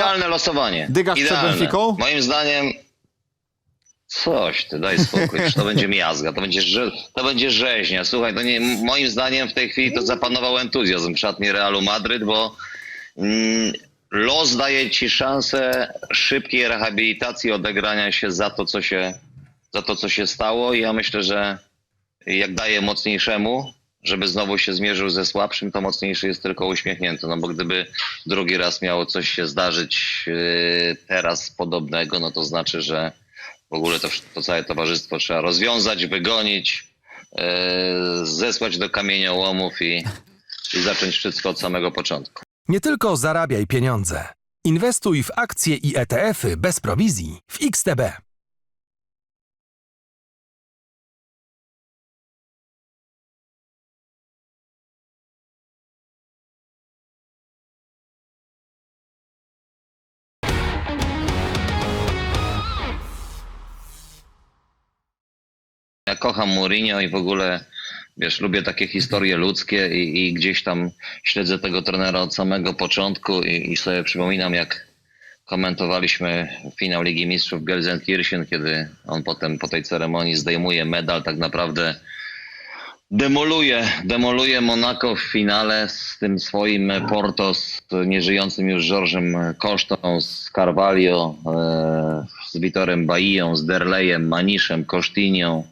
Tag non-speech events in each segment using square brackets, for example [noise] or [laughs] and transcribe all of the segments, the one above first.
Idealne losowanie. Dygasz przed Idealne. Benficą? Moim zdaniem coś, ty daj spokój, to będzie miazga, to będzie, rze- to będzie rzeźnia. Słuchaj, to nie, moim zdaniem w tej chwili to zapanował entuzjazm w szatni Realu Madryt, bo mm, los daje ci szansę szybkiej rehabilitacji, odegrania się za to, co się, za to, co się stało i ja myślę, że jak daje mocniejszemu, żeby znowu się zmierzył ze słabszym, to mocniejszy jest tylko uśmiechnięty. No bo gdyby drugi raz miało coś się zdarzyć yy, teraz podobnego, no to znaczy, że w ogóle to, to całe towarzystwo trzeba rozwiązać, wygonić, yy, zesłać do kamieniołomów i, i zacząć wszystko od samego początku. Nie tylko zarabiaj pieniądze. Inwestuj w akcje i ETF-y bez prowizji w XTB. Kocham Mourinho i w ogóle, wiesz, lubię takie historie ludzkie i, i gdzieś tam śledzę tego trenera od samego początku i, i sobie przypominam, jak komentowaliśmy finał Ligi Mistrzów Gelsenkirchen, kiedy on potem po tej ceremonii zdejmuje medal, tak naprawdę demoluje, demoluje Monako w finale z tym swoim Porto, z nieżyjącym już Georgem Kosztą, z Carvalho, e, z Vitorem Baillą, z Derleyem, Maniszem, Kosztinią,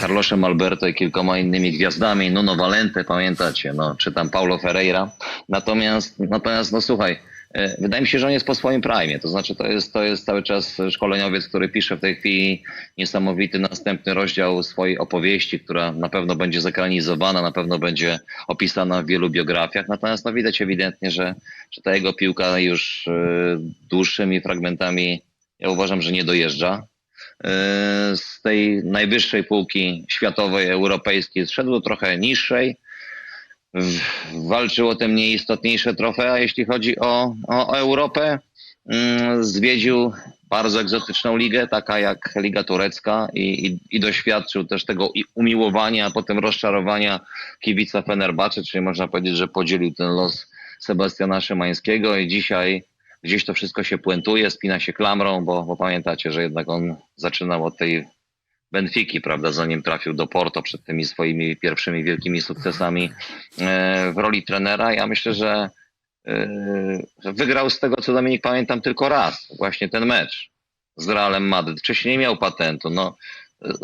Carlosem Alberto i kilkoma innymi gwiazdami, Nuno Valente, pamiętacie, no, czy tam Paulo Ferreira. Natomiast, natomiast no słuchaj, e, wydaje mi się, że on jest po swoim prime. To znaczy, to jest, to jest cały czas szkoleniowiec, który pisze w tej chwili niesamowity następny rozdział swojej opowieści, która na pewno będzie zekranizowana, na pewno będzie opisana w wielu biografiach. Natomiast no, widać ewidentnie, że, że ta jego piłka już e, dłuższymi fragmentami, ja uważam, że nie dojeżdża z tej najwyższej półki światowej, europejskiej, zszedł trochę niższej. Walczył o te mniej istotniejsze trofea, jeśli chodzi o, o, Europę. Mm, Zwiedził bardzo egzotyczną ligę, taka jak Liga Turecka i, i, i doświadczył też tego umiłowania, a potem rozczarowania kibica Fenerbahce, czyli można powiedzieć, że podzielił ten los Sebastiana Szymańskiego i dzisiaj gdzieś to wszystko się puentuje, spina się klamrą, bo, bo pamiętacie, że jednak on zaczynał od tej Benfiki, prawda, zanim trafił do Porto przed tymi swoimi pierwszymi wielkimi sukcesami e, w roli trenera. Ja myślę, że e, że wygrał z tego, co Dominik pamiętam, tylko raz, właśnie ten mecz z Realem Madryt. Wcześniej nie miał patentu, no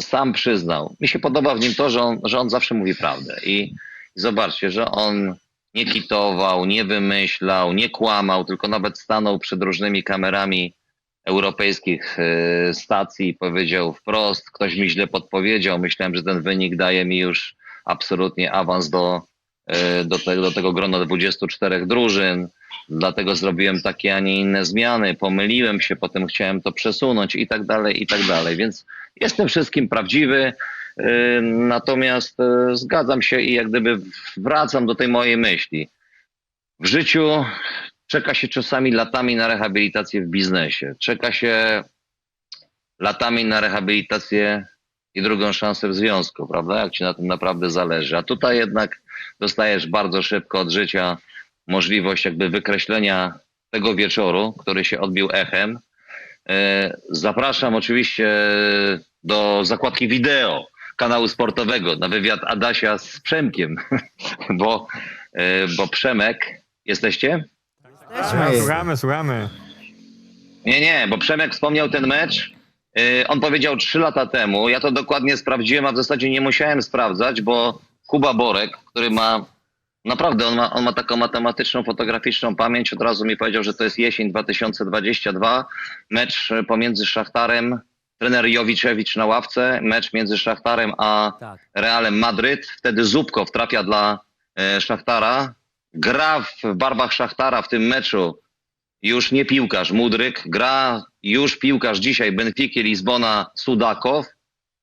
sam przyznał. Mi się podoba w nim to, że on, że on zawsze mówi prawdę i zobaczcie, że on nie kitował, nie wymyślał, nie kłamał, tylko nawet stanął przed różnymi kamerami europejskich e, stacji i powiedział wprost, ktoś mi źle podpowiedział, myślałem, że ten wynik daje mi już absolutnie awans do, e, do, tego, do tego grona 24 drużyn, dlatego zrobiłem takie, a nie inne zmiany, pomyliłem się, potem chciałem to przesunąć i tak dalej, i tak dalej, więc jestem wszystkim prawdziwy, natomiast e, zgadzam się i jak gdyby wracam do tej mojej myśli. W życiu czeka się czasami latami na rehabilitację w biznesie. Czeka się latami na rehabilitację i drugą szansę w związku, prawda? Jak ci na tym naprawdę zależy. A tutaj jednak dostajesz bardzo szybko od życia możliwość jakby wykreślenia tego wieczoru, który się odbił echem. E, Zapraszam oczywiście do zakładki wideo kanału sportowego na wywiad Adasia z Przemkiem, [laughs] bo, e, bo Przemek, jesteście? Słuchamy, słuchamy. Nie, nie, bo Przemek wspomniał ten mecz. Yy, on powiedział trzy lata temu. Ja to dokładnie sprawdziłem, a w zasadzie nie musiałem sprawdzać, bo Kuba Borek, który ma naprawdę, on ma, on ma taką matematyczną, fotograficzną pamięć, od razu mi powiedział, że to jest jesień 2022. Mecz e, pomiędzy Szachtarem, trener Jowiczewicz na ławce, mecz między Szachtarem a Tak. Realem Madryt. Wtedy Zubkow trafia dla e, Szachtara. Gra w barwach Szachtara w tym meczu już nie piłkarz Mudryk, gra już piłkarz dzisiaj Benfiki, Lizbona, Sudakow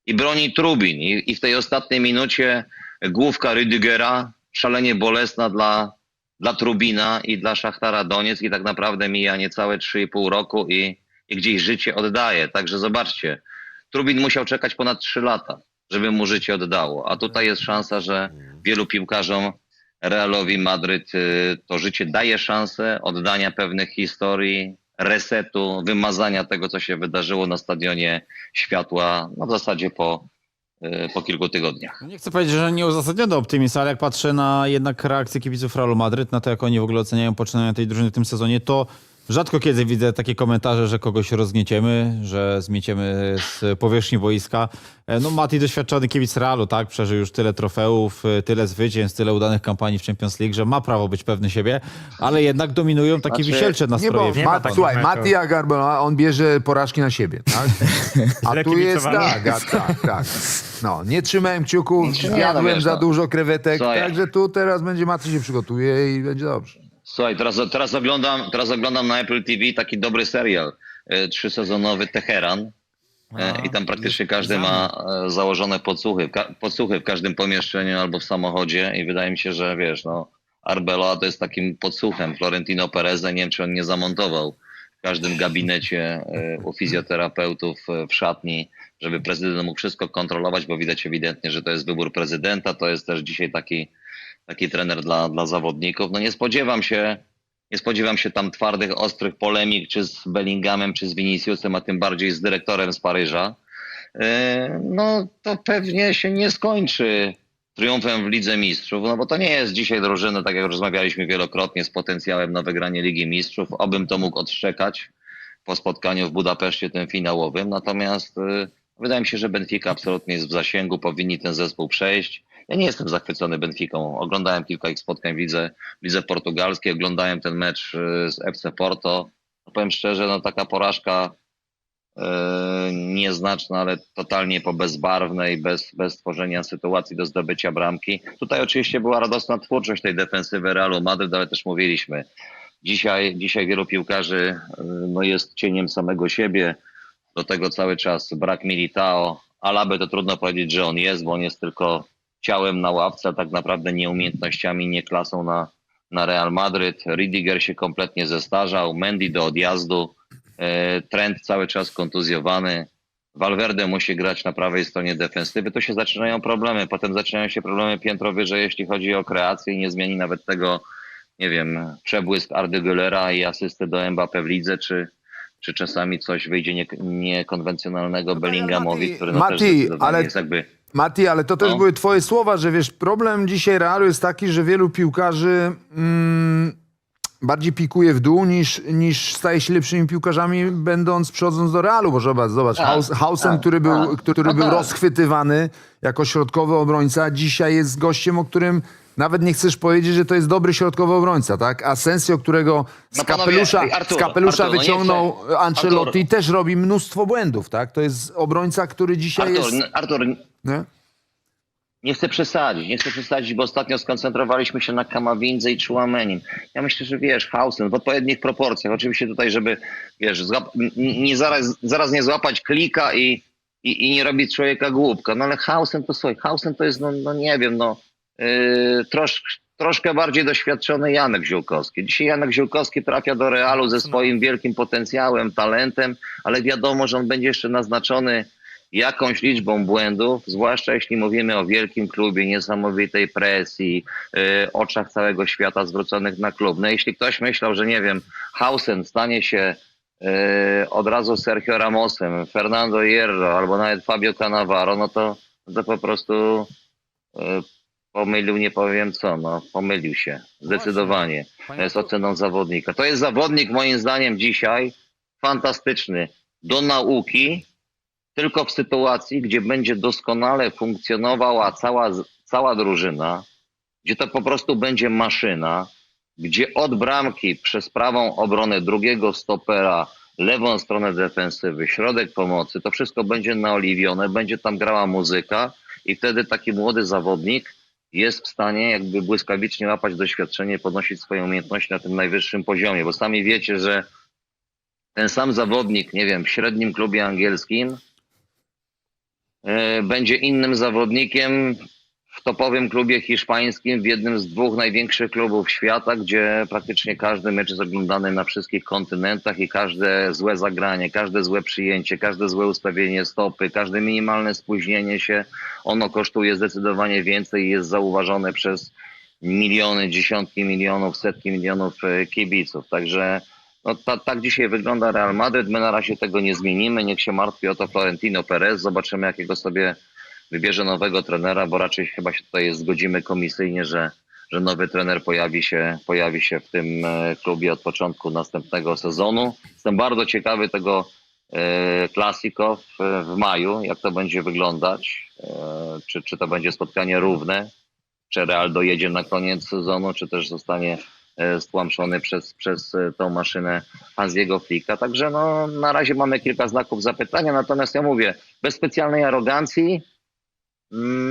i broni Trubin. I, I w tej ostatniej minucie główka Rüdigera, szalenie bolesna dla, dla Trubina i dla Szachtara Doniec i tak naprawdę mija niecałe 3,5 roku i, i gdzieś życie oddaje. Także zobaczcie, Trubin musiał czekać ponad 3 lata, żeby mu życie oddało. A tutaj jest szansa, że wielu piłkarzom Realowi Madryt y, to życie daje szansę oddania pewnych historii, resetu, wymazania tego, co się wydarzyło na stadionie światła, no w zasadzie po, y, po kilku tygodniach. Nie chcę powiedzieć, że nieuzasadniony optymizm, ale jak patrzę na jednak reakcję kibiców Realu Madryt, na to jak oni w ogóle oceniają poczynania tej drużyny w tym sezonie, to rzadko kiedy widzę takie komentarze, że kogoś rozgnieciemy, że zmieciemy z powierzchni boiska. E, No Mati doświadczony kibic Realu, tak, przeżył już tyle trofeów, e, tyle zwycięstw, tyle udanych kampanii w Champions League, że ma prawo być pewny siebie, ale jednak dominują takie Znaczy, wisielcze Nie, bo nastroje. Nie takich słuchaj. Mati Agarbola, on bierze porażki na siebie, tak? [laughs] A tu jest tak, a, tak, tak. No, nie trzymałem kciuków, wiesz, za dużo krewetek, także tu teraz będzie Mati się przygotuje i będzie dobrze. Słuchaj, teraz, teraz, oglądam, teraz oglądam na Apple TV taki dobry serial, y, trzysezonowy Teheran. E, I tam praktycznie każdy ma e, założone podsłuchy, podsłuchy w każdym pomieszczeniu albo w samochodzie i wydaje mi się, że wiesz, no Arbeloa to jest takim podsłuchem. Florentino Perez, nie wiem czy on nie zamontował w każdym gabinecie e, u fizjoterapeutów e, w szatni, żeby prezydent mógł wszystko kontrolować, bo widać ewidentnie, że to jest wybór prezydenta. To jest też dzisiaj taki, taki trener dla, dla zawodników. No nie spodziewam się, nie spodziewam się tam twardych, ostrych polemik, czy z Bellinghamem, czy z Viniciusem, a tym bardziej z dyrektorem z Paryża. Yy, No to pewnie się nie skończy triumfem w Lidze Mistrzów, no bo to nie jest dzisiaj drużyna, tak jak rozmawialiśmy wielokrotnie, z potencjałem na wygranie Ligi Mistrzów. Obym to mógł odszczekać po spotkaniu w Budapeszcie tym finałowym, natomiast yy, wydaje mi się, że Benfica absolutnie jest w zasięgu, powinni ten zespół przejść. Ja nie jestem zachwycony Benficą. Oglądałem kilka ich spotkań w lidze, w lidze portugalskiej, oglądałem ten mecz y, z FC Porto. No powiem szczerze, no taka porażka y, nieznaczna, ale totalnie po bezbarwnej, bez, bez tworzenia sytuacji do zdobycia bramki. Tutaj oczywiście była radosna twórczość tej defensywy Realu Madryt, ale też mówiliśmy, dzisiaj, dzisiaj wielu piłkarzy y, no jest cieniem samego siebie. Do tego cały czas brak Militao. Alaby to trudno powiedzieć, że on jest, bo on jest tylko ciałem na ławce, a tak naprawdę nie umiejętnościami, nie klasą na, na Real Madryt. Ridiger się kompletnie zestarzał, Mendy do odjazdu, e, Trent cały czas kontuzjowany. Valverde musi grać na prawej stronie defensywy, to się zaczynają problemy. Potem zaczynają się problemy piętro wyżej, jeśli chodzi o kreację i nie zmieni nawet tego, nie wiem, przebłysk Ardy Güllera i asysty do Mbappé w lidze, czy, czy czasami coś wyjdzie nie, niekonwencjonalnego No Bellinghamowi, Mati- który no Mati, też zdecydowanie ale- jest jakby Mati, ale to też No. były twoje słowa, że wiesz, problem dzisiaj Realu jest taki, że wielu piłkarzy mm, bardziej pikuje w dół niż, niż staje się lepszymi piłkarzami, będąc przechodząc do Realu, bo zobacz, zobacz Tak, Haus, Hausen, tak, który był, tak. który No był tak. rozchwytywany jako środkowy obrońca, dzisiaj jest gościem, o którym nawet nie chcesz powiedzieć, że to jest dobry środkowy obrońca, tak? Asensio, którego z No panowie, kapelusza, Artur, z kapelusza Artur, no wyciągnął chcę. Ancelotti, Artur. też robi mnóstwo błędów, tak? To jest obrońca, który dzisiaj Artur, jest... Artur, Nie? nie chcę przesadzić, nie chcę przesadzić, bo ostatnio skoncentrowaliśmy się na Kamawindze i Chouamenim. Ja myślę, że wiesz, Hausen w odpowiednich proporcjach. Oczywiście tutaj, żeby, wiesz, nie zaraz, zaraz nie złapać klika i, i, i nie robić człowieka głupka. No ale Hausen to słuchaj, Hausen to jest, no, no nie wiem, no trosz, troszkę bardziej doświadczony Janek Ziółkowski. Dzisiaj Janek Ziółkowski trafia do Realu ze swoim wielkim potencjałem, talentem, ale wiadomo, że on będzie jeszcze naznaczony jakąś liczbą błędów, zwłaszcza jeśli mówimy o wielkim klubie, niesamowitej presji, y, oczach całego świata zwróconych na klub. No jeśli ktoś myślał, że nie wiem, Hausen stanie się y, od razu Sergio Ramosem, Fernando Hierro albo nawet Fabio Cannavaro, no to, to po prostu y, pomylił, nie powiem co, no pomylił się, zdecydowanie. To jest oceną zawodnika. To jest zawodnik moim zdaniem dzisiaj fantastyczny do nauki, tylko w sytuacji, gdzie będzie doskonale funkcjonowała cała, cała drużyna, gdzie to po prostu będzie maszyna, gdzie od bramki przez prawą obronę drugiego stopera, lewą stronę defensywy, środek pomocy, to wszystko będzie naoliwione, będzie tam grała muzyka i wtedy taki młody zawodnik jest w stanie jakby błyskawicznie łapać doświadczenie, podnosić swoje umiejętności na tym najwyższym poziomie, bo sami wiecie, że ten sam zawodnik, nie wiem, w średnim klubie angielskim e, będzie innym zawodnikiem w topowym klubie hiszpańskim, w jednym z dwóch największych klubów świata, gdzie praktycznie każdy mecz jest oglądany na wszystkich kontynentach i każde złe zagranie, każde złe przyjęcie, każde złe ustawienie stopy, każde minimalne spóźnienie się, ono kosztuje zdecydowanie więcej i jest zauważone przez miliony, dziesiątki milionów, setki milionów e, kibiców. Także no ta, tak dzisiaj wygląda Real Madryt. My na razie tego nie zmienimy. Niech się martwi o to Florentino Perez. Zobaczymy, jakiego sobie wybierze nowego trenera, bo raczej chyba się tutaj zgodzimy komisyjnie, że, że nowy trener pojawi się, pojawi się w tym e, klubie od początku następnego sezonu. Jestem bardzo ciekawy tego e, Clasico w, maju, jak to będzie wyglądać. E, Czy, czy to będzie spotkanie równe, czy Real dojedzie na koniec sezonu, czy też zostanie stłamszony przez, przez tą maszynę Hansiego Flicka. Także no, na razie mamy kilka znaków zapytania, natomiast ja mówię, bez specjalnej arogancji,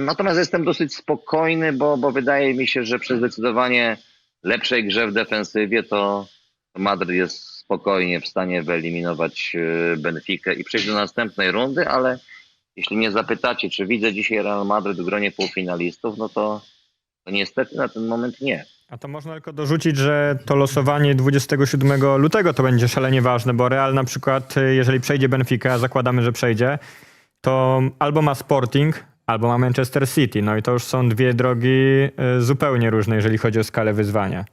Natomiast jestem dosyć spokojny, bo, bo wydaje mi się, że przy zdecydowanie lepszej grze w defensywie to Madryt jest spokojnie w stanie wyeliminować e, Benfikę i przejść do następnej rundy, ale jeśli mnie zapytacie, czy widzę dzisiaj Real Madryt w gronie półfinalistów, no to, to niestety na ten moment nie. A to można tylko dorzucić, że to losowanie 27 lutego to będzie szalenie ważne, bo Real na przykład, y, jeżeli przejdzie Benfica, zakładamy, że przejdzie, to albo ma Sporting, albo ma Manchester City. No i to już są dwie drogi y, zupełnie różne, jeżeli chodzi o skalę wyzwania.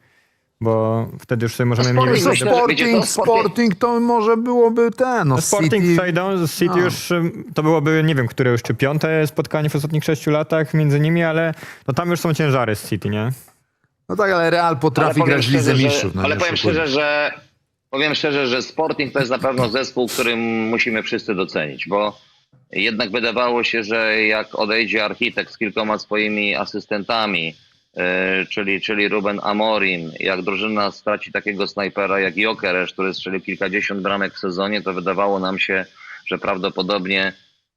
Bo wtedy już sobie możemy mniej Co, więcej... będzie Sporting, to Sporting. Sporting to może byłoby ten, no Sporting City. z City No. już y, to byłoby, nie wiem, które już, czy piąte spotkanie w ostatnich sześciu latach między nimi, ale no tam już są ciężary z City, nie? No tak, ale Real potrafi powiem grać w Lidze szczerze, Mistrzów. No, ale nie powiem oszukujmy. szczerze, że powiem szczerze, że Sporting to jest na pewno zespół, którym musimy wszyscy docenić, bo jednak wydawało się, że jak odejdzie architekt z kilkoma swoimi asystentami, e, czyli, czyli Ruben Amorim, jak drużyna straci takiego snajpera jak Jokeresz, który strzelił kilkadziesiąt bramek w sezonie, to wydawało nam się, że prawdopodobnie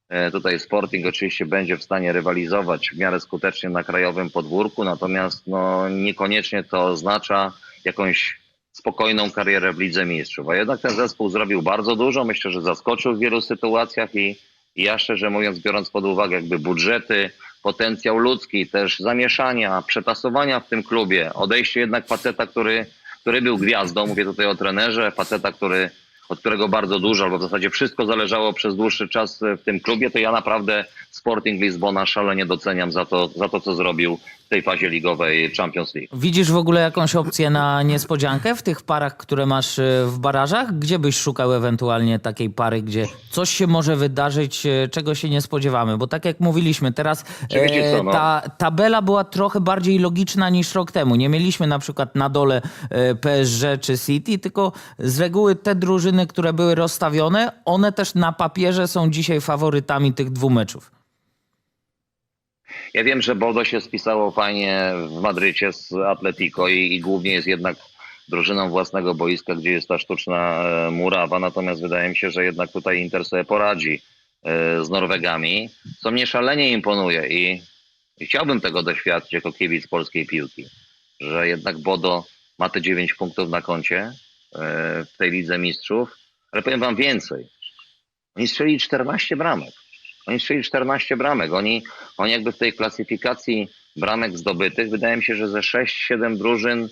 E, Tutaj Sporting oczywiście będzie w stanie rywalizować w miarę skutecznie na krajowym podwórku, natomiast no, niekoniecznie to oznacza jakąś spokojną karierę w Lidze Mistrzów. A jednak ten zespół zrobił bardzo dużo. Myślę, że zaskoczył w wielu sytuacjach i, i ja szczerze mówiąc, biorąc pod uwagę jakby budżety, potencjał ludzki, też zamieszania, przetasowania w tym klubie, odejście jednak faceta, który, który był gwiazdą, mówię tutaj o trenerze, faceta, który od którego bardzo dużo, albo w zasadzie wszystko zależało przez dłuższy czas w tym klubie, to ja naprawdę Sporting Lizbona szalenie doceniam za to, za to co zrobił tej fazie ligowej Champions League. Widzisz w ogóle jakąś opcję na niespodziankę w tych parach, które masz y, w barażach? Gdzie byś szukał ewentualnie takiej pary, gdzie coś się może wydarzyć, y, czego się nie spodziewamy? Bo tak jak mówiliśmy, teraz wiecie co, no? ta tabela była trochę bardziej logiczna niż rok temu. Nie mieliśmy na przykład na dole e, PSG czy City, tylko z reguły te drużyny, które były rozstawione, one też na papierze są dzisiaj faworytami tych dwóch meczów. Ja wiem, że Bodo się spisało fajnie w Madrycie z Atletico i, i głównie jest jednak drużyną własnego boiska, gdzie jest ta sztuczna e, murawa, natomiast wydaje mi się, że jednak tutaj Inter sobie poradzi e, z Norwegami, co mnie szalenie imponuje i, i chciałbym tego doświadczyć jako kibic polskiej piłki, że jednak Bodo ma te 9 punktów na koncie e, w tej Lidze Mistrzów, ale powiem wam więcej. Oni strzelili 14 bramek. Oni strzeli 14 bramek. Oni, oni jakby w tej klasyfikacji bramek zdobytych, wydaje mi się, że ze 6-7 drużyn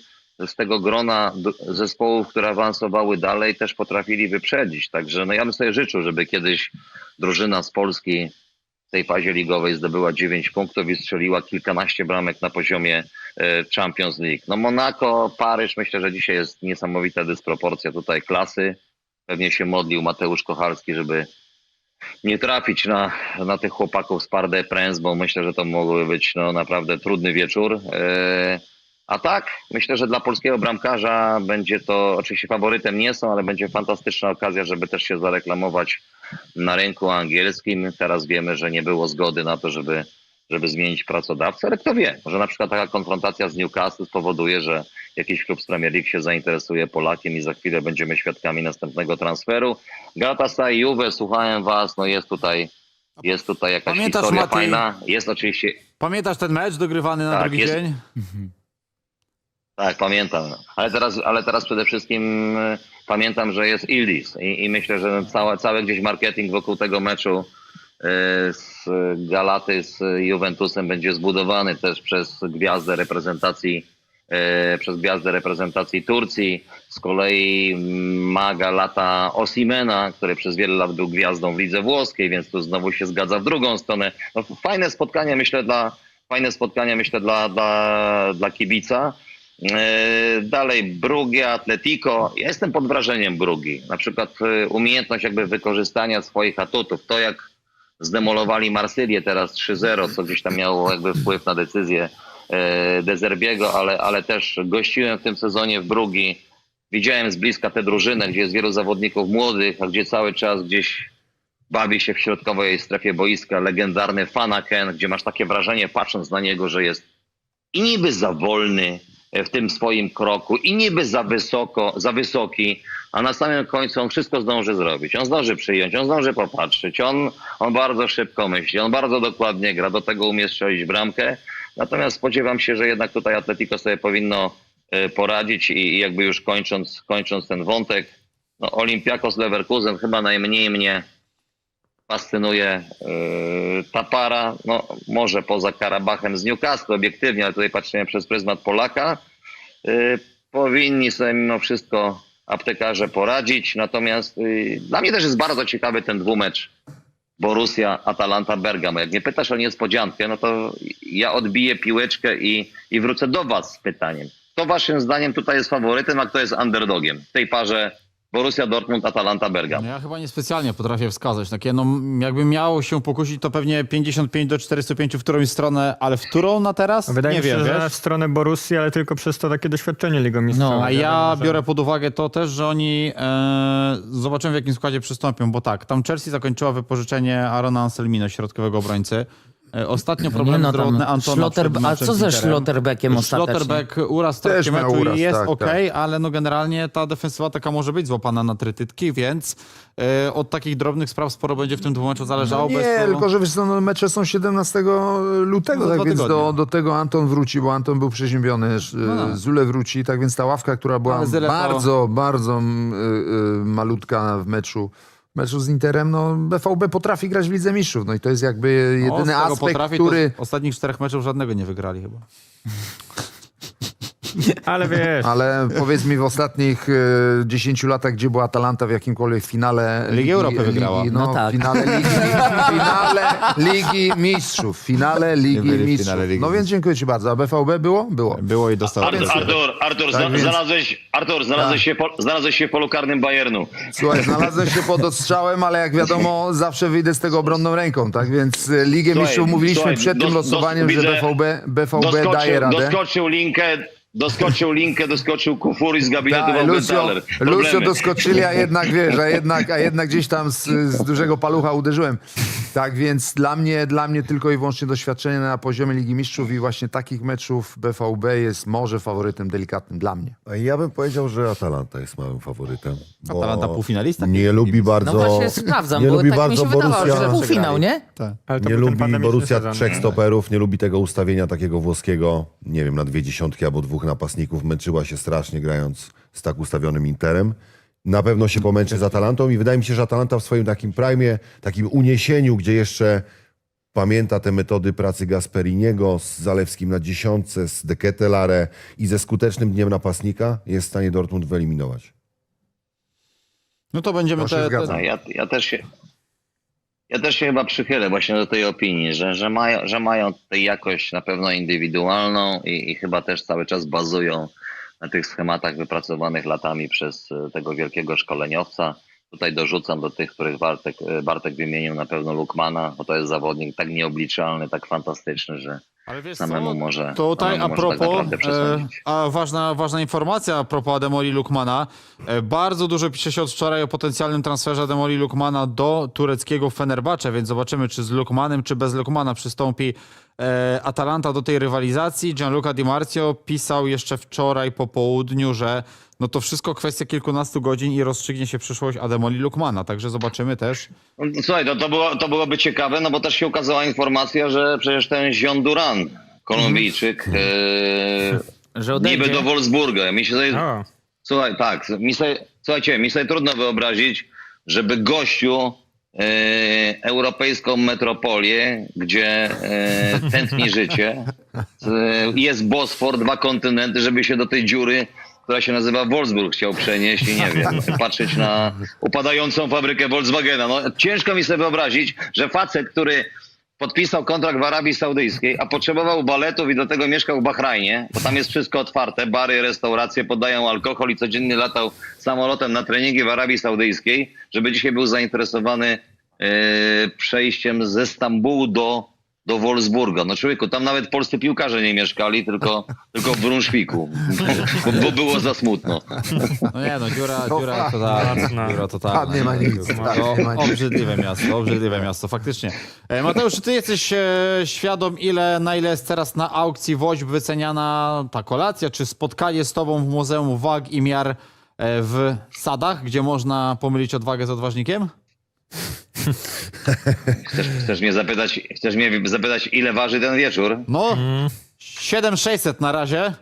z tego grona zespołów, które awansowały dalej, też potrafili wyprzedzić. Także no ja bym sobie życzył, żeby kiedyś drużyna z Polski w tej fazie ligowej zdobyła 9 punktów i strzeliła kilkanaście bramek na poziomie e, Champions League. No Monako, Paryż, myślę, że dzisiaj jest niesamowita dysproporcja tutaj klasy. Pewnie się modlił Mateusz Kochalski, żeby nie trafić na, na tych chłopaków z Parde Prens, bo myślę, że to mogły być no, naprawdę trudny wieczór. E, A tak, myślę, że dla polskiego bramkarza będzie to, oczywiście faworytem nie są, ale będzie fantastyczna okazja, żeby też się zareklamować na rynku angielskim. Teraz wiemy, że nie było zgody na to, żeby, żeby zmienić pracodawcę, ale kto wie, może na przykład taka konfrontacja z Newcastle spowoduje, że jakiś klub z Premier League się zainteresuje Polakiem i za chwilę będziemy świadkami następnego transferu. Galatasaray, Juve, słuchałem was, no jest tutaj, jest tutaj jakaś Pamiętasz, historia Matej? fajna. Jest oczywiście, Pamiętasz ten mecz dogrywany na Tak, drugi jest- dzień? [laughs] tak, pamiętam. Ale teraz, ale teraz przede wszystkim e, pamiętam, że jest Ildis i, i myślę, że całe, cały gdzieś marketing wokół tego meczu e, z Galaty z Juventusem będzie zbudowany też przez gwiazdę reprezentacji przez gwiazdę reprezentacji Turcji. Z kolei ma Galata Osimena, który przez wiele lat był gwiazdą w lidze włoskiej, więc tu znowu się zgadza w drugą stronę. No, fajne spotkanie myślę dla fajne spotkanie myślę dla, dla, dla kibica. E, Dalej Brugia, Atletico. Ja jestem pod wrażeniem Brugi. Na przykład e, umiejętność jakby wykorzystania swoich atutów. To jak zdemolowali Marsylię teraz 3-0, co gdzieś tam miało jakby wpływ na decyzję e, Dezerbiego, ale, ale też gościłem w tym sezonie w Brugi. Widziałem z bliska tę drużynę, gdzie jest wielu zawodników młodych, a gdzie cały czas gdzieś bawi się w środkowej strefie boiska legendarny Fanaken, gdzie masz takie wrażenie patrząc na niego, że jest i niby za wolny w tym swoim kroku, i niby za wysoko, za wysoki, a na samym końcu on wszystko zdąży zrobić. On zdąży przyjąć, on zdąży popatrzeć, on, on bardzo szybko myśli, on bardzo dokładnie gra, do tego umie strzelić bramkę. Natomiast spodziewam się, że jednak tutaj Atletico sobie powinno e, poradzić i, jakby już kończąc, kończąc ten wątek, no Olympiakos Leverkusen chyba najmniej mnie fascynuje yy, ta para, no może poza Karabachem z Newcastle obiektywnie, ale tutaj patrzymy przez pryzmat Polaka, yy, powinni sobie mimo wszystko aptekarze poradzić, natomiast yy, dla mnie też jest bardzo ciekawy ten dwumecz Borussia, Atalanta, Bergamo. Jak mnie pytasz o niespodziankę, no to ja odbiję piłeczkę i, i wrócę do was z pytaniem. Kto waszym zdaniem tutaj jest faworytem, a kto jest underdogiem w tej parze Borussia Dortmund, Atalanta, Bergamo? No ja chyba niespecjalnie potrafię wskazać. Takie, no, jakbym miał się pokusić, to pewnie 55 do 405 w którąś stronę, ale w którą na teraz? Wydaje nie mi się, wiem, że wiesz? w stronę Borussii, ale tylko przez to takie doświadczenie Ligą Mistrzów. No, A ja biorę pod uwagę to też, że oni e, zobaczymy w jakim składzie przystąpią, bo tak, tam Chelsea zakończyła wypożyczenie Arona Anselmino, środkowego obrońcy. E, ostatnio problem no, zdrowotny Antona Schlotter- a co ze. Schlotterbeckiem ostatecznie? Schlotterbeck uraz Też miał meczu uraz, jest tak, okej, ale no generalnie ta defensywa taka może być złapana na trytytki, więc e, od takich drobnych spraw sporo będzie w tym dwumeczu zależało. bez Nie, to- tylko że wiesz no, mecze są 17 lutego, No, tak więc do, tygodnie. do tego Anton wróci, bo Anton był przeziębiony, No, no. Zule wróci, tak więc ta ławka, która była to- bardzo, bardzo mm, y, y, malutka w meczu, meczu z Interem, no BVB potrafi grać w Lidze Mistrzów, no i to jest jakby No, jedyny tego aspekt, potrafi, który... Ostatnich czterech meczów żadnego nie wygrali chyba. Ale wiesz, Ale powiedz mi w ostatnich e, 10 latach, gdzie była Atalanta w jakimkolwiek finale Ligi Europy wygrała. Ligi, no, No tak. finale, ligi, finale Ligi Mistrzów. Finale Ligi byli w Mistrzów. finale Ligi no więc dziękuję Ci bardzo. A BVB było? Było. Było i dostało. Artur, Artur, Artur, Tak zna- więc- znalazłeś, Artur znalazłeś, się po, znalazłeś się w polu karnym Bayernu. Słuchaj, znalazłem się pod ostrzałem, ale jak wiadomo, zawsze wyjdę z tego obronną ręką, tak? Więc e, Ligę Słuchaj, Mistrzów mówiliśmy słuchaj, przed tym dos- dos- losowaniem, że widzę- BVB, BVB daje Doskoczył, radę. doskoczył linkę, doskoczył linkę, doskoczył kufuri z gabinetu Tak, Lucio. Lucio doskoczyli, a jednak wiesz, a jednak, a jednak gdzieś tam z, z dużego palucha uderzyłem. Tak więc dla mnie, dla mnie tylko i wyłącznie doświadczenie na poziomie Ligi Mistrzów i właśnie takich meczów BVB jest może faworytem delikatnym dla mnie. Ja bym powiedział, że Atalanta jest małym faworytem. bo Atalanta półfinalista? Nie lubi No bardzo. właśnie sprawdzam, nie bo lubi tak mi bardzo się wydawało, Borussia, że półfinał, nie? to Nie lubi Borussia trzech stoperów, nie lubi tego ustawienia takiego włoskiego, nie wiem, na dwie dziesiątki albo dwóch napastników. Męczyła się strasznie grając z tak ustawionym Interem. Na pewno się pomęczy z Atalantą i wydaje mi się, że Atalanta w swoim takim prime, takim uniesieniu, gdzie jeszcze pamięta te metody pracy Gasperiniego z Zalewskim na dziesiątce, z De Ketelare i ze skutecznym dniem napastnika, jest w stanie Dortmund wyeliminować. No to będziemy To się te, te, No, ja, ja też się. Ja też się chyba przychylę właśnie do tej opinii, że, że, mają, że mają tutaj jakość na pewno indywidualną i, i chyba też cały czas bazują na tych schematach wypracowanych latami przez e, tego wielkiego szkoleniowca. Tutaj dorzucam do tych, których Bartek, e, Bartek wymienił na pewno Lukmana, bo to jest zawodnik tak nieobliczalny, tak fantastyczny, że Ale wiesz samemu co, może, Tutaj a tak propos, e, przesądzić. a ważna, ważna informacja a propos Ademoli Lukmana. E, bardzo dużo pisze się od wczoraj o potencjalnym transferze Ademoli Lukmana do tureckiego Fenerbahce, więc zobaczymy, czy z Lukmanem, czy bez Lukmana przystąpi e, Atalanta do tej rywalizacji. Gianluca Di Marzio pisał jeszcze wczoraj po południu, że no to wszystko kwestia kilkunastu godzin i rozstrzygnie się przyszłość Ademoli Lukmana, także zobaczymy też. No, Słuchaj, to, to, było, to byłoby ciekawe, no bo też się ukazała informacja, że przecież ten Zion Duran, Kolumbijczyk, e, Że niby odejdzie. do Wolfsburga. Mi się sobie, słuchaj, tak, mi sobie, słuchajcie, mi sobie trudno wyobrazić, żeby gościu e, europejską metropolię, gdzie e, [laughs] tętni życie, e, jest Bosfor, dwa kontynenty, żeby się do tej dziury która się nazywa Wolfsburg, chciał przenieść i nie wiem, [laughs] patrzeć na upadającą fabrykę Volkswagena. No, ciężko mi sobie wyobrazić, że facet, który podpisał kontrakt w Arabii Saudyjskiej, a potrzebował baletów i do tego mieszkał w Bahrajnie, bo tam jest wszystko otwarte, bary, restauracje podają alkohol i codziennie latał samolotem na treningi w Arabii Saudyjskiej, żeby dzisiaj był zainteresowany e, przejściem ze Stambułu do, do Wolfsburga. No człowieku, tam nawet polscy piłkarze nie mieszkali, tylko, [laughs] tylko w Brunszwiku, bo, bo było za smutno. No nie no, dziura, No dziura totalna. Dziura totalna. Fakt, nie ma nic, tak, To nie ma nic. obrzydliwe miasto, obrzydliwe miasto, faktycznie. E, Mateusz, czy ty jesteś e, świadom, ile, na ile jest teraz na aukcji Woźb wyceniana ta kolacja, czy spotkanie z tobą w Muzeum Wag i Miar e, w Sadach, gdzie można pomylić odwagę z odważnikiem? Chcesz, chcesz mnie zapytać, chcesz mnie zapytać, ile waży ten wieczór? No, 7600 na razie.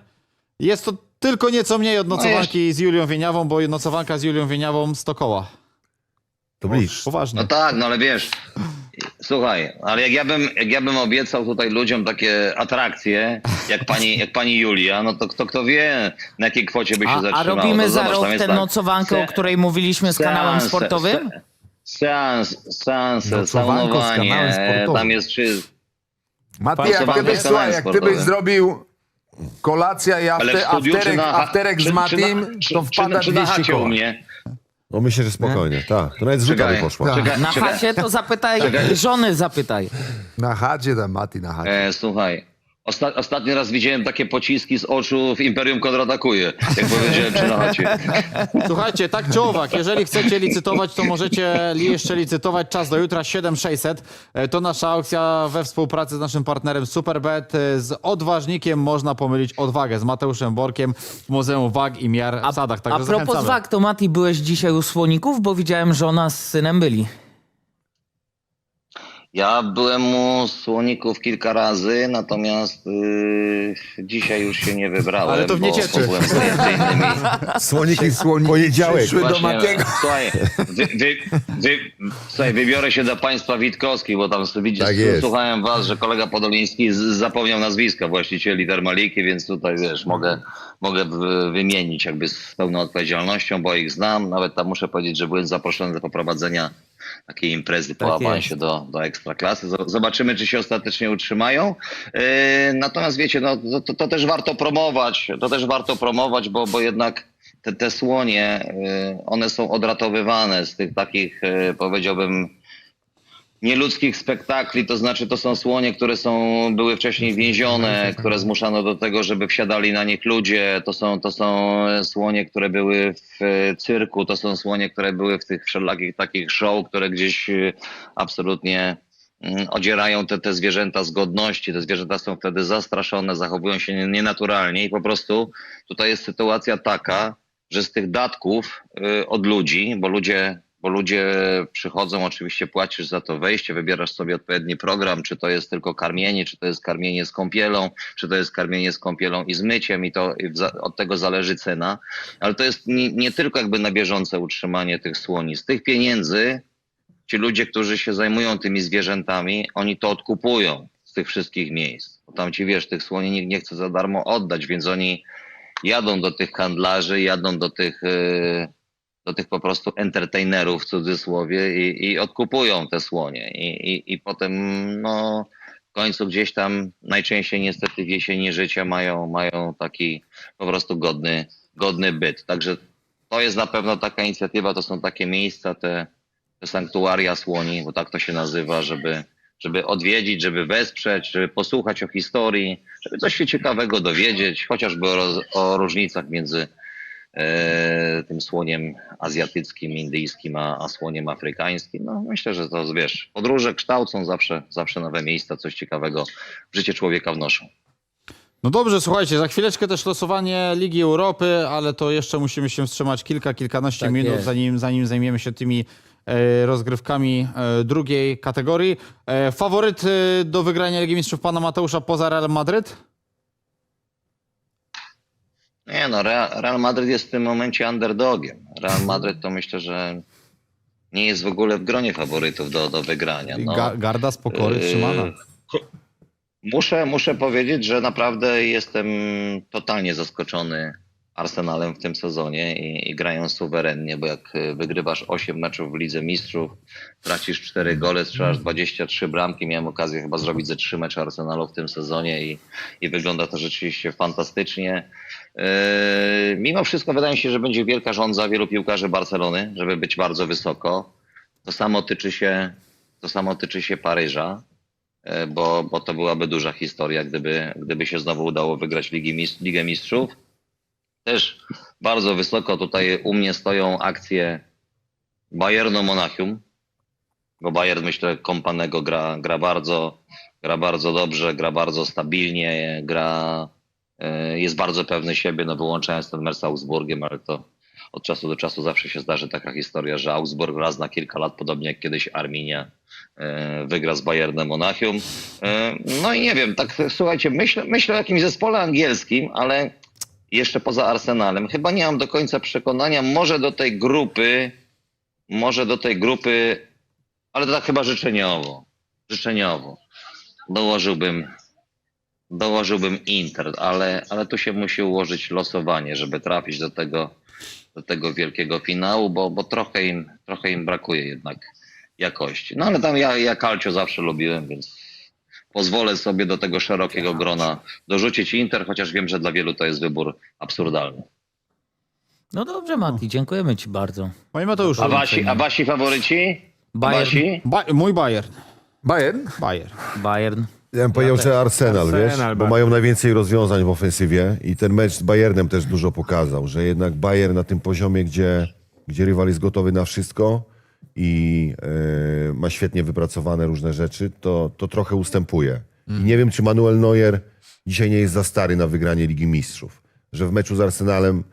Jest to tylko nieco mniej od nocowanki z Julią Wieniawą, bo nocowanka z Julią Wieniawą 100 koła. To bliż. Poważnie. No tak, no ale wiesz, słuchaj, ale jak ja bym, jak ja bym obiecał tutaj ludziom takie atrakcje, jak pani, jak pani Julia, no to kto, kto wie, na jakiej kwocie by się A, a robimy No za zobacz, rok tam jest tę tak, nocowankę, o se- której mówiliśmy z kanałem sportowym? se- Seans, seanse, Nocowanko z saunowanie, sportowym. tam jest czy... Mati, jak pan ty byś, jest słuchaj, jak ty byś sportowy. zrobił kolacja i Ale w after, studiu, czy afterek, na, afterek z czy- czy Matim, czy- to czy- wpada czy na 200 chacie u koła. mnie? No myślę, że spokojnie, tak. To nawet z rzuta by Czekaj, poszła. czekaj, Na czekaj. chacie to zapytaj, Czekaj. żony zapytaj. Na chacie tam, Mati, na chacie. E, słuchaj, osta- ostatni raz widziałem takie pociski z oczu w Imperium kontratakuje, jak powiedziałem przy na chacie. [laughs] Słuchajcie, tak czy owak, jeżeli chcecie licytować, to możecie jeszcze licytować. Czas do jutra 7600. E, To nasza aukcja we współpracy z naszym partnerem Superbet. E, Z odważnikiem można pomylić odwagę z Mateuszem Borkiem w Muzeum Wag i Miar w Sadach. A Także propos zachęcamy. wag, to Mati, byłeś dzisiaj u Słoników, bo widziałem, że ona z synem byli. Ja byłem u Słoników kilka razy, natomiast yy, dzisiaj już się nie wybrałem. Ale to w bo- niecieczy. bo byłem zajęty innymi. Słoniki Słoniki poniedziałek. przyszły do Matiego. Słuchaj, wy, wy, wy, słuchaj, wybiorę się do państwa Witkowskich, bo tam widzisz, Tak słuchałem was, że kolega Podoliński z, zapomniał nazwiska właścicieli Dermaliki, więc tutaj wiesz, mogę, mogę wymienić jakby z pełną odpowiedzialnością, bo ich znam. Nawet tam muszę powiedzieć, że byłem zaproszony do poprowadzenia takiej imprezy po Tak awansie jest. do, do ekstraklasy. Zobaczymy, czy się ostatecznie utrzymają. Yy, natomiast wiecie, no, to, to, to też warto promować, to też warto promować, bo, bo jednak te, te słonie, y, one są odratowywane z tych takich, y, powiedziałbym, nieludzkich spektakli, to znaczy to są słonie, które są, były wcześniej więzione, które zmuszano do tego, żeby wsiadali na nich ludzie, to są, to są słonie, które były w e, cyrku, to są słonie, które były w tych wszelakich takich show, które gdzieś e, absolutnie mm, odzierają te, te zwierzęta z godności, te zwierzęta są wtedy zastraszone, zachowują się nie- nienaturalnie i po prostu tutaj jest sytuacja taka, że z tych datków y, od ludzi, bo ludzie, bo ludzie przychodzą, oczywiście płacisz za to wejście, wybierasz sobie odpowiedni program, czy to jest tylko karmienie, czy to jest karmienie z kąpielą, czy to jest karmienie z kąpielą i z myciem i to od tego zależy cena, ale to jest nie, nie tylko jakby na bieżące utrzymanie tych słoni. Z tych pieniędzy ci ludzie, którzy się zajmują tymi zwierzętami, oni to odkupują z tych wszystkich miejsc. Bo tam ci wiesz, tych słoni nikt nie chce za darmo oddać, więc oni jadą do tych handlarzy, jadą do tych, y, do tych po prostu entertainerów w cudzysłowie i, i odkupują te słonie. I, i, I potem no, w końcu gdzieś tam najczęściej niestety w jesieni życia mają, mają taki po prostu godny, godny byt. Także to jest na pewno taka inicjatywa, to są takie miejsca, te, te sanktuaria słoni, bo tak to się nazywa, żeby, żeby odwiedzić, żeby wesprzeć, żeby posłuchać o historii, żeby coś się ciekawego dowiedzieć, chociażby o, o różnicach między tym słoniem azjatyckim, indyjskim, a, a słoniem afrykańskim. No, myślę, że to wiesz, podróże kształcą zawsze, zawsze nowe miejsca, coś ciekawego w życie człowieka wnoszą. No dobrze, słuchajcie, za chwileczkę też losowanie Ligi Europy, ale to jeszcze musimy się wstrzymać kilka, kilkanaście Tak minut, jest. zanim, zanim zajmiemy się tymi e, rozgrywkami e, drugiej kategorii. E, faworyt e, do wygrania Ligi Mistrzów pana Mateusza poza Real Madryt? Nie no, Real, Real Madryt jest w tym momencie underdogiem. Real Madryt to myślę, że nie jest w ogóle w gronie faworytów do, do wygrania. No. Ga- garda z pokory Yy, trzymana. Muszę, muszę powiedzieć, że naprawdę jestem totalnie zaskoczony Arsenalem w tym sezonie i, i grają suwerennie, bo jak y, wygrywasz 8 meczów w Lidze Mistrzów, tracisz 4 gole, strzelasz 23 bramki, miałem okazję chyba zrobić ze 3 mecze Arsenalu w tym sezonie i, i wygląda to rzeczywiście fantastycznie. Yy, mimo wszystko wydaje się, że będzie wielka rządza wielu piłkarzy Barcelony, żeby być bardzo wysoko. To samo tyczy się, to samo tyczy się Paryża, e, bo, bo to byłaby duża historia, gdyby, gdyby się znowu udało wygrać Ligi Ligę Mistrzów. Też bardzo wysoko tutaj u mnie stoją akcje Bayernu Monachium, bo Bayern myślę kompanego gra, gra bardzo, gra bardzo dobrze, gra bardzo stabilnie, gra jest bardzo pewny siebie, no wyłączając ten mecz z Augsburgiem, ale to od czasu do czasu zawsze się zdarzy taka historia, że Augsburg raz na kilka lat, podobnie jak kiedyś Arminia, e, wygra z Bayernem Monachium. E, No i nie wiem, tak słuchajcie, myślę, myślę o jakimś zespole angielskim, ale jeszcze poza Arsenalem. Chyba nie mam do końca przekonania, może do tej grupy, może do tej grupy, ale to tak chyba życzeniowo. Życzeniowo. Dołożyłbym, dołożyłbym Inter, ale, ale tu się musi ułożyć losowanie, żeby trafić do tego, do tego wielkiego finału, bo, bo trochę, im, trochę im brakuje jednak jakości. No ale tam ja, ja Calcio zawsze lubiłem, więc pozwolę sobie do tego szerokiego grona dorzucić Inter, chociaż wiem, że dla wielu to jest wybór absurdalny. No dobrze, Mati, dziękujemy ci bardzo. Panie Mateuszu. A wasi, a wasi faworyci? Bayern. wasi? Ba- mój Bayern. Bayern? Bayern. Bayern. Ja bym powiedział, że Arsenal, wiesz, Arsenal bo bardzo. mają najwięcej rozwiązań w ofensywie i ten mecz z Bayernem też dużo pokazał, że jednak Bayern na tym poziomie, gdzie, gdzie rywal jest gotowy na wszystko i e, ma świetnie wypracowane różne rzeczy, to, to trochę ustępuje. I nie wiem, czy Manuel Neuer dzisiaj nie jest za stary na wygranie Ligi Mistrzów. Że w meczu z Arsenalem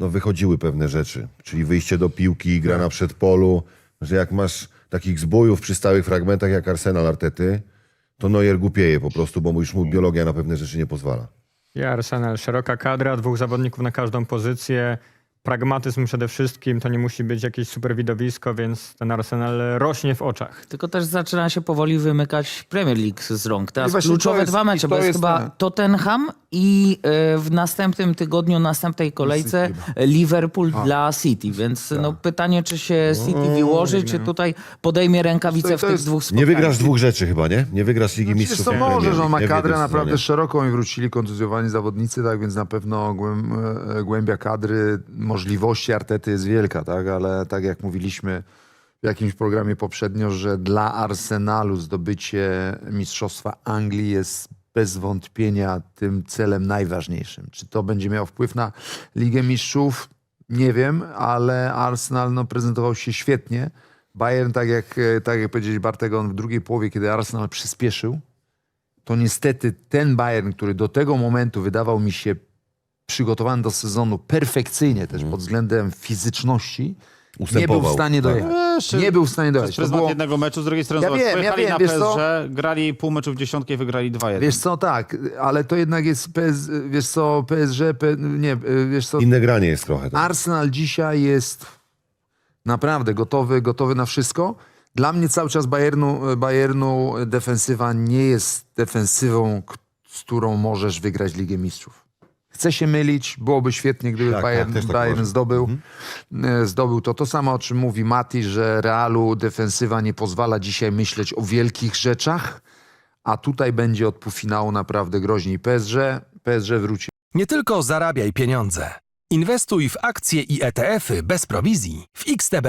no, wychodziły pewne rzeczy, czyli wyjście do piłki, gra na przedpolu, że jak masz takich zbójów przy stałych fragmentach jak Arsenal Artety, to Neuer głupieje po prostu, bo już mu biologia na pewne rzeczy nie pozwala. I Arsenal, szeroka kadra, dwóch zawodników na każdą pozycję. Pragmatyzm przede wszystkim, to nie musi być jakieś super widowisko, więc ten Arsenal rośnie w oczach. Tylko też zaczyna się powoli wymykać Premier League z rąk. Teraz kluczowe to jest- dwa mecze, bo jest jest chyba ten- Tottenham i e, w następnym tygodniu, następnej kolejce Liverpool dla City. Więc no, pytanie, czy się City wyłoży, czy tutaj podejmie rękawicę To- w tych jest- dwóch Nie spotkaniach. wygrasz dwóch rzeczy chyba, nie? Nie wygrasz Ligi Znaczy, Mistrzów. jest to nie może, że on ma nie kadrę naprawdę szeroką i wrócili kontuzjowani zawodnicy, tak więc na pewno e, głębia kadry, możliwości Artety jest wielka, tak, ale tak jak mówiliśmy w jakimś programie poprzednio, że dla Arsenalu zdobycie Mistrzostwa Anglii jest bez wątpienia tym celem najważniejszym. Czy to będzie miało wpływ na Ligę Mistrzów? Nie wiem, ale Arsenal no, prezentował się świetnie. Bayern, tak jak, tak jak powiedzieli Bartek, on w drugiej połowie, kiedy Arsenal przyspieszył, to niestety ten Bayern, który do tego momentu wydawał mi się przygotowany do sezonu perfekcyjnie też pod względem fizyczności, nie był w stanie tak. dojechać. Wiesz, Nie był w stanie Przez dojechać. To pryzmat było, jednego meczu, z drugiej strony Ja wiem, ja pojechali wiem, na wiesz co? PSG, grali pół meczu w dziesiątkę i wygrali 2-1. wiesz co, tak, ale to jednak jest, PS, wiesz co, PSG, P, nie, wiesz co, Inne granie jest trochę. Tak. Arsenal dzisiaj jest naprawdę gotowy, gotowy na wszystko. Dla mnie cały czas Bayernu, Bayernu defensywa nie jest defensywą, k- z którą możesz wygrać Ligę Mistrzów. Chcę się mylić, byłoby świetnie, gdyby Tak, Bayern, tak, tak Bayern uważam. zdobył, e, zdobył to. To samo, o czym mówi Mati, że Realu defensywa nie pozwala dzisiaj myśleć o wielkich rzeczach, a tutaj będzie od półfinału naprawdę groźniej. PSG, PSG wróci Nie tylko zarabiaj pieniądze. Inwestuj w akcje i ETF-y bez prowizji w XTB.